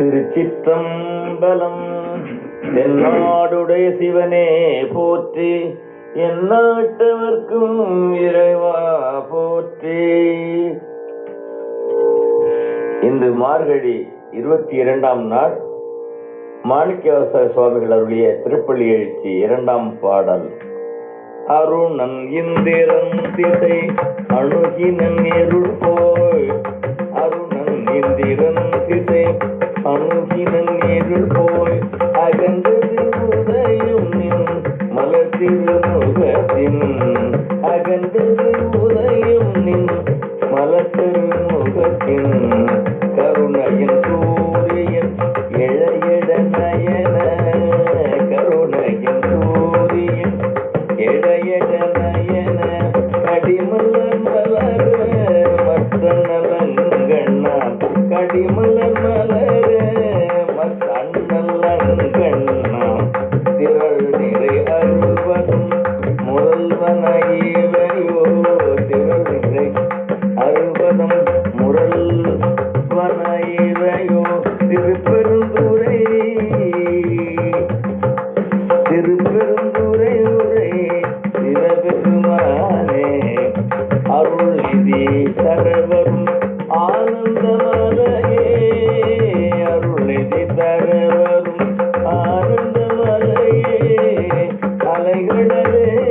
திருச்சிற்றம்பலம். தென்னாடுடைய சிவனே போற்றி. எந்நாட்டவர்க்கும் இறைவா போற்றி. இன்று மார்கழி இருபத்தி இரண்டாம் நாள். மாணிக்கவாசக சுவாமிகள் அருளிய திருப்பள்ளி எழுச்சி இரண்டாம் பாடல். அருணன் இந்திரன் திசை அணுகினன் எருள் போய் அணுகினன் போய் அகன்றது உதயம் நின் மலர் திருமுகத்தின் அகன்றது உதயம் நின் மலர் முகத்தின் மனகிலையோ திறவில்லை அறுபதம் முரல் வனையிலையோ திருப்பெருந்துரை. திருப்பெருந்துரை உரை சிவபெருமானே அருள் நிதி தரவரும் ஆனந்தமலையே அருள் நிதி தரவரும் ஆனந்தமலையே அலைகளே